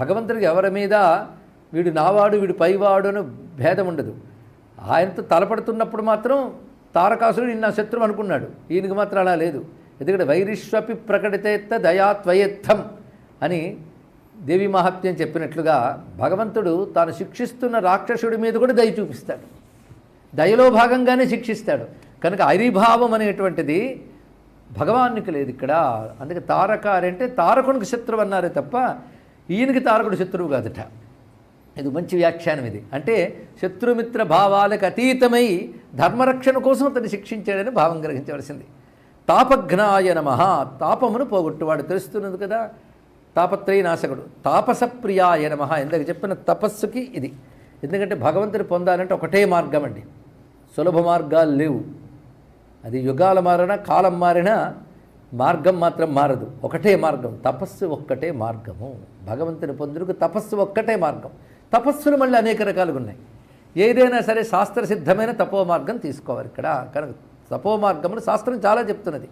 భగవంతుడికి ఎవరి మీద వీడు నావాడు వీడు పైవాడు అని భేదం ఉండదు. ఆయనతో తలపడుతున్నప్పుడు మాత్రం తారకాసురుడు నిన్న శత్రువు అనుకున్నాడు. ఈయనకి మాత్రం అలా లేదు. ఎందుకంటే వైరిష్వపి ప్రకటితేత్త దయాత్వయత్థం అని దేవి మహాత్మ్యం చెప్పినట్లుగా భగవంతుడు తాను శిక్షిస్తున్న రాక్షసుడి మీద కూడా దయ చూపిస్తాడు. దయలో భాగంగానే శిక్షిస్తాడు. కనుక ఐరిభావం అనేటువంటిది భగవానికి లేదు ఇక్కడ. అందుకే తారకారంటే తారకునికి శత్రువు అన్నారే తప్ప ఈయనకి తారకుడు శత్రువు కాదట. ఇది మంచి వ్యాఖ్యానం ఇది. అంటే శత్రుమిత్ర భావాలకు అతీతమై ధర్మరక్షణ కోసం అతన్ని శిక్షించాడని భావం గ్రహించవలసింది. తాపఘ్నాయ నమ. తాపమును పోగొట్టువాడు తెలుస్తున్నది కదా. తాపత్రయ నాశకుడు తాపసప్రియాయ నమ. ఇందాక చెప్పిన తపస్సుకి ఇది. ఎందుకంటే భగవంతుని పొందాలంటే ఒకటే మార్గం అండి. సులభ మార్గాలు లేవు. అది యుగాల మారినా కాలం మారినా మార్గం మాత్రం మారదు. ఒకటే మార్గం. తపస్సు ఒక్కటే మార్గము. భగవంతుని పొందుకు తపస్సు ఒక్కటే మార్గం. తపస్సులు మళ్ళీ అనేక రకాలుగా ఉన్నాయి. ఏదైనా సరే శాస్త్ర సిద్ధమైన తపో మార్గం తీసుకోవాలి ఇక్కడ. కనుక తపో మార్గములు శాస్త్రం చాలా చెప్తున్నది.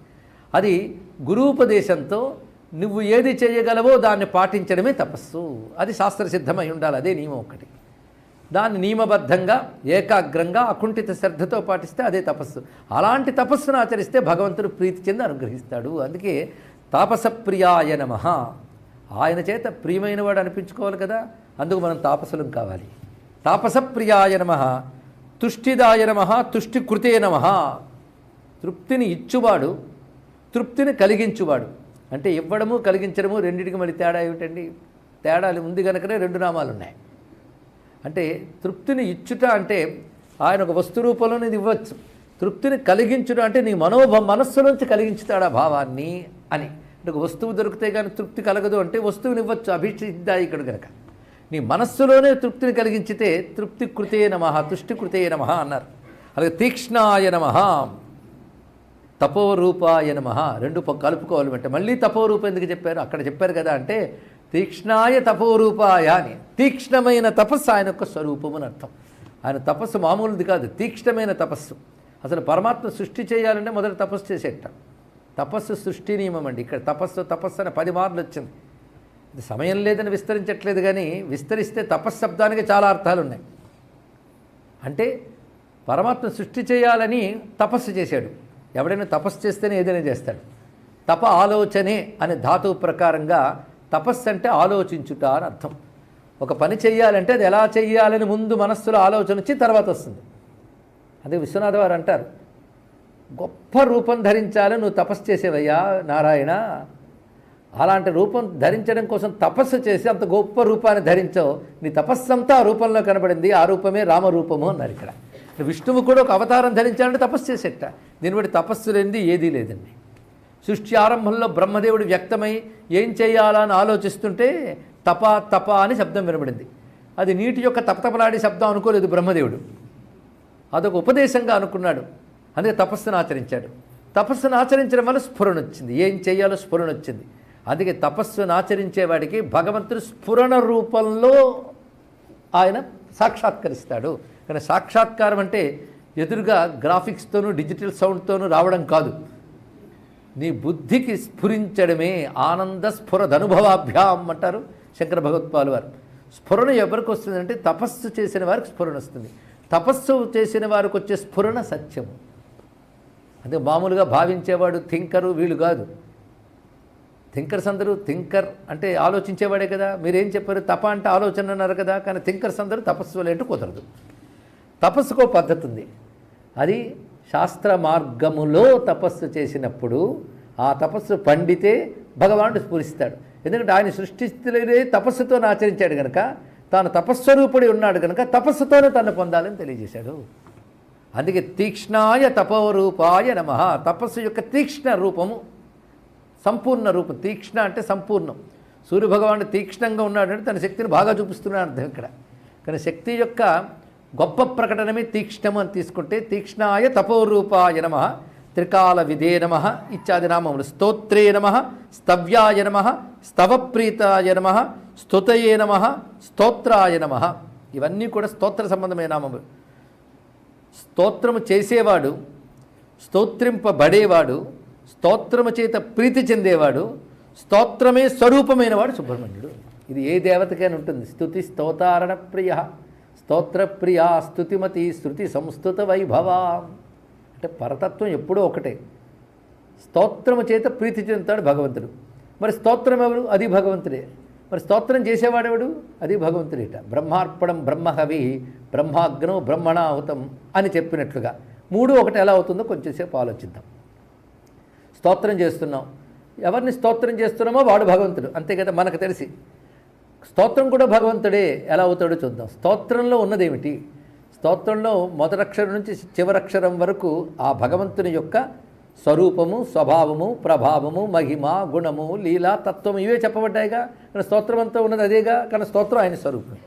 అది గురూపదేశంతో నువ్వు ఏది చేయగలవో దాన్ని పాటించడమే తపస్సు. అది శాస్త్రసిద్ధమై ఉండాలి. అదే నియమం ఒకటి దాన్ని నియమబద్ధంగా ఏకాగ్రంగా అకుంఠిత శ్రద్ధతో పాటిస్తే అదే తపస్సు. అలాంటి తపస్సును ఆచరిస్తే భగవంతుడు ప్రీతి చెంది అనుగ్రహిస్తాడు. అందుకే తాపసప్రియాయ నమ. ఆయన చేత ప్రియమైన వాడు అనిపించుకోవాలి కదా అందుకు మనం తాపసులం కావాలి. తాపసప్రియాయ నమ. తుష్టిదాయ నమ తుష్టికృతే నమ. తృప్తిని ఇచ్చువాడు తృప్తిని కలిగించువాడు. అంటే ఇవ్వడము కలిగించడము రెండింటికి మళ్ళీ తేడా ఏమిటండి? తేడాలు ఉంది కనుకనే రెండు నామాలు ఉన్నాయి అంటే తృప్తిని ఇచ్చుట అంటే ఆయన ఒక వస్తు రూపంలో ఇది ఇవ్వచ్చు. తృప్తిని కలిగించుట అంటే నీ మనోభ మనస్సులోంచి కలిగించుతాడు ఆ భావాన్ని అని. అంటే ఒక వస్తువు దొరికితే కానీ తృప్తి కలగదు అంటే వస్తువుని ఇవ్వచ్చు అభిషిద్దాయికుడు కనుక నీ మనస్సులోనే తృప్తిని కలిగించితే తృప్తి కృతే నమ తుష్టి కృతే నమ అన్నారు. అలాగే తీక్ష్ణాయ నమ తపోరూపాయ నమ రెండు కలుపుకోవాలి అంటే. మళ్ళీ తపోరూపం ఎందుకు చెప్పారు? అక్కడ చెప్పారు కదా అంటే తీక్ష్ణాయ తపోరూపాయ అని. తీక్ష్ణమైన తపస్సు ఆయన యొక్క స్వరూపం అని అర్థం. ఆయన తపస్సు మామూలుది కాదు తీక్ష్ణమైన తపస్సు. అసలు పరమాత్మ సృష్టి చేయాలంటే మొదట తపస్సు చేసేట. తపస్సు సృష్టి నియమం అండి. ఇక్కడ తపస్సు తపస్సు అని పది మార్లు వచ్చింది. సమయం లేదని విస్తరించట్లేదు కానీ విస్తరిస్తే తపస్సు శబ్దానికి చాలా అర్థాలు ఉన్నాయి అంటే పరమాత్మ సృష్టి చేయాలని తపస్సు చేశాడు. ఎవడైనా తపస్సు చేస్తేనే ఏదైనా చేస్తాడు. తప ఆలోచనే అనే ధాతువు ప్రకారంగా తపస్సు అంటే ఆలోచించుట అని అర్థం. ఒక పని చెయ్యాలంటే అది ఎలా చెయ్యాలని ముందు మనస్సులో ఆలోచన వచ్చి తర్వాత వస్తుంది. అదే విశ్వనాథ్ వారు అంటారు. గొప్ప రూపం ధరించాలని నువ్వు తపస్సు చేసేవయ్యా నారాయణ. అలాంటి రూపం ధరించడం కోసం తపస్సు చేసి అంత గొప్ప రూపాన్ని ధరించావు. నీ తపస్సు అంతా ఆ రూపంలో కనబడింది. ఆ రూపమే రామరూపము అన్నారు ఇక్కడ. విష్ణువు కూడా ఒక అవతారం ధరించాలంటే తపస్సు చేసేట. దీని బట్టి తపస్సు లేనిది ఏదీ లేదండి. సృష్టి ఆరంభంలో బ్రహ్మదేవుడు వ్యక్తమై ఏం చేయాలని ఆలోచిస్తుంటే తప తప అని శబ్దం వినబడింది. అది నీటి యొక్క తపతపలాడే శబ్దం అనుకోలేదు బ్రహ్మదేవుడు. అదొక ఉపదేశంగా అనుకున్నాడు. అందుకే తపస్సును ఆచరించాడు. తపస్సును ఆచరించడం వల్ల స్ఫురణ వచ్చింది. ఏం చేయాలో స్ఫురణ వచ్చింది. అందుకే తపస్సును ఆచరించేవాడికి భగవంతుడు స్ఫురణ రూపంలో ఆయన సాక్షాత్కరిస్తాడు. కానీ సాక్షాత్కారం అంటే ఎదురుగా గ్రాఫిక్స్తోనూ డిజిటల్ సౌండ్తోనూ రావడం కాదు. నీ బుద్ధికి స్ఫురించడమే ఆనంద స్ఫురదనుభవాభ్యాం అంటారు శంకర భగవత్పాలు వారు. స్ఫురణ ఎవరికి వస్తుందంటే తపస్సు చేసిన వారికి స్ఫురణ వస్తుంది. తపస్సు చేసిన వారికి వచ్చే స్ఫురణ సత్యము. అదే మామూలుగా భావించేవాడు థింకరు వీళ్ళు కాదు. థింకర్స్ అందరూ థింకర్ అంటే ఆలోచించేవాడే కదా. మీరేం చెప్పారు? తప అంటే ఆలోచన అన్నారు కదా. కానీ థింకర్స్ అందరూ తపస్సు అంటే కుదరదు. తపస్సుకో పద్ధతి ఉంది. అది శాస్త్ర మార్గములో తపస్సు చేసినప్పుడు ఆ తపస్సు పండితే భగవానుడు స్ఫురిస్తాడు. ఎందుకంటే ఆయన సృష్టిస్తులే తపస్సుతో ఆచరించాడు కనుక తాను తపస్వరూపుడి ఉన్నాడు కనుక తపస్సుతోనే తను పొందాలని తెలియజేశాడు. అందుకే తీక్ష్ణాయ తపోరూపాయ నమ. తపస్సు యొక్క తీక్ష్ణ రూపము సంపూర్ణ రూపం. తీక్ష్ణ అంటే సంపూర్ణం. సూర్యభగవానుడు తీక్ష్ణంగా ఉన్నాడంటే తన శక్తిని బాగా చూపిస్తున్నాడు అర్థం ఇక్కడ. కానీ శక్తి యొక్క గొప్ప ప్రకటనమే తీక్ష్ణము అని తీసుకుంటే తీక్ష్ణాయ తపోరూపాయ నమ త్రికాల విధే నమ ఇత్యాది నామములు. స్తోత్రే నమ స్తవ్యాయ నమ స్తవప్రీతాయ నమ స్తుతయే నమ స్తోత్రాయ నమ. ఇవన్నీ కూడా స్తోత్ర సంబంధమైన నామములు. స్తోత్రము చేసేవాడు స్తోత్రింపబడేవాడు స్తోత్రము చేత ప్రీతి చెందేవాడు స్తోత్రమే స్వరూపమైనవాడు సుబ్రహ్మణ్యుడు. ఇది ఏ దేవతకైనా ఉంటుంది. స్థుతి స్తోతారణ ప్రియ. స్తోత్రప్రియా స్థుతిమతి శృతి సంస్థుత వైభవ. అంటే పరతత్వం ఎప్పుడూ ఒకటే. స్తోత్రము చేత ప్రీతి చెందుతాడు భగవంతుడు. మరి స్తోత్రం ఎవరు? అది భగవంతుడే. మరి స్తోత్రం చేసేవాడెవడు? అది భగవంతుడేట. బ్రహ్మార్పణం బ్రహ్మహవి బ్రహ్మాగ్నం బ్రహ్మణాహుతం అని చెప్పినట్లుగా. మూడు ఒకటి ఎలా అవుతుందో కొంచెంసేపు ఆలోచిద్దాం. స్తోత్రం చేస్తున్నాం. ఎవరిని స్తోత్రం చేస్తున్నామో వాడు భగవంతుడు. అంతే కదా మనకు తెలిసి. స్తోత్రం కూడా భగవంతుడే ఎలా అవుతాడో చూద్దాం. స్తోత్రంలో ఉన్నదేమిటి? స్తోత్రంలో మొదటక్షరం నుంచి చివరక్షరం వరకు ఆ భగవంతుని యొక్క స్వరూపము స్వభావము ప్రభావము మహిమ గుణము లీల తత్వము ఇవే చెప్పబడ్డాయిగా. కానీ స్తోత్రం అంతా ఉన్నది అదేగా? కానీ స్తోత్రం ఆయన స్వరూపం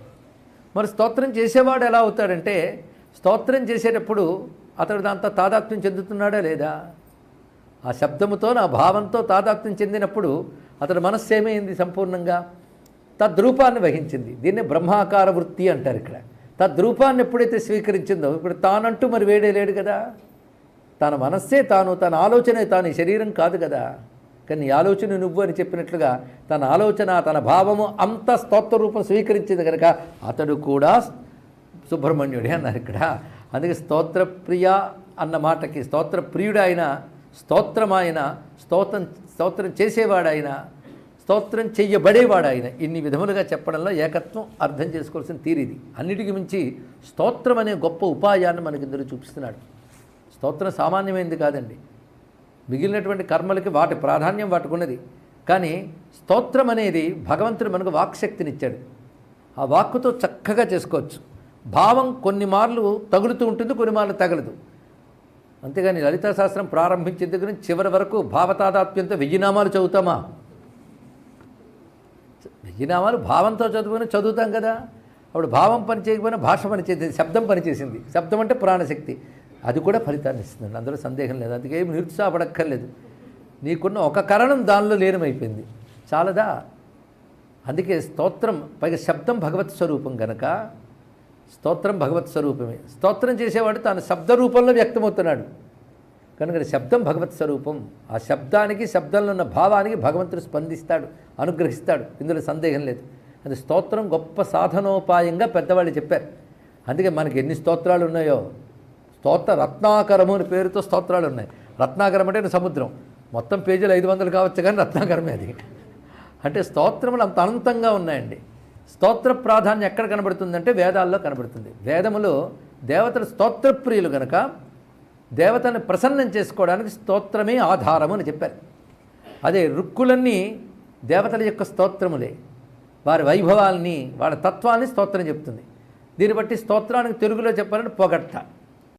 మరి స్తోత్రం చేసేవాడు ఎలా అవుతాడంటే స్తోత్రం చేసేటప్పుడు అతడు దాంతో తాదాత్మ్యం చెందుతున్నాడా లేదా? ఆ శబ్దముతో నా భావంతో తాదాత్మ్యం చెందినప్పుడు అతడి మనస్సు ఏమైంది సంపూర్ణంగా? తద్రూపాన్ని వహించింది. దీన్ని బ్రహ్మాకార వృత్తి అంటారు ఇక్కడ. తద్రూపాన్ని ఎప్పుడైతే స్వీకరించిందో ఇప్పుడు తానంటూ మరి వేడే లేడు కదా. తన మనస్సే తాను తన ఆలోచనే తాను ఈ శరీరం కాదు కదా. కానీ ఆలోచన నువ్వు అని చెప్పినట్లుగా తన ఆలోచన తన భావము అంత స్తోత్ర రూపం స్వీకరించింది కనుక అతడు కూడా సుబ్రహ్మణ్యుడే అన్నారు ఇక్కడ. అందుకే స్తోత్రప్రియ అన్న మాటకి స్తోత్రప్రియుడు స్తోత్రమాయన స్తోత్రం ఆయన స్తోత్రం చేసేవాడైనా స్తోత్రం చెయ్యబడేవాడు ఆయన. ఇన్ని విధములుగా చెప్పడంలో ఏకత్వం అర్థం చేసుకోవాల్సిన తీరిది అన్నిటికీ మించి స్తోత్రం అనే గొప్ప ఉపాయాన్ని మనకి ఇందులో చూపిస్తున్నాడు. స్తోత్రం సామాన్యమైనది కాదండి. మిగిలినటువంటి కర్మలకి వాటి ప్రాధాన్యం వాటికున్నది. కానీ స్తోత్రం అనేది భగవంతుడు మనకు వాక్శక్తినిచ్చాడు. ఆ వాక్కుతో చక్కగా చేసుకోవచ్చు. భావం కొన్ని మార్లు తగులుతూ ఉంటుంది కొన్ని మార్లు తగలదు. అంతేగాని లలితాశాస్త్రం ప్రారంభించిన దగ్గర నుంచి చివరి వరకు భావతాదాత్మ్యంతో వెయ్యి నామాలు చదువుతామా? వెయ్యి నామాలు భావంతో చదువుకుని చదువుతాం కదా. అప్పుడు భావం పని చేయకపోయినా భాష పని చేసింది శబ్దం పనిచేసింది శబ్దం అంటే ప్రాణశక్తి. అది కూడా ఫలితాన్ని ఇస్తుంది. అందులో సందేహం లేదు. అందుకే ఏమి నిరుత్సాహపడక్కర్లేదు. నీకున్న ఒక కరణం దానిలో లీనమైపోయింది. చాలదా? అందుకే స్తోత్రం పైగా శబ్దం భగవత్ స్వరూపం గనక స్తోత్రం భగవత్ స్వరూపమే. స్తోత్రం చేసేవాడు తాను శబ్ద రూపంలో వ్యక్తమవుతున్నాడు. కనుక శబ్దం భగవత్ స్వరూపం. ఆ శబ్దానికి శబ్దంలో ఉన్న భావానికి భగవంతుడు స్పందిస్తాడు అనుగ్రహిస్తాడు. ఇందులో సందేహం లేదు. అది స్తోత్రం గొప్ప సాధనోపాయంగా పెద్దవాళ్ళు చెప్పారు. అందుకే మనకి ఎన్ని స్తోత్రాలు ఉన్నాయో. స్తోత్ర రత్నాకరము అని పేరుతో స్తోత్రాలు ఉన్నాయి. రత్నాకరం అంటే సముద్రం. మొత్తం పేజీలు ఐదు వందలు కావచ్చు కానీ రత్నాకరమే అది. అంటే స్తోత్రములు అంత అనంతంగా ఉన్నాయండి. స్తోత్ర ప్రాధాన్యం ఎక్కడ కనబడుతుందంటే వేదాల్లో కనబడుతుంది. వేదములు దేవతలు స్తోత్రప్రియులు కనుక దేవతను ప్రసన్నం చేసుకోవడానికి స్తోత్రమే ఆధారము అని చెప్పారు. అదే రుక్కులన్నీ దేవతల యొక్క స్తోత్రములే. వారి వైభవాల్ని వాళ్ళ తత్వాల్ని స్తోత్రం చెప్తుంది. దీన్ని బట్టి స్తోత్రానికి తెలుగులో చెప్పాలంటే పొగట్ట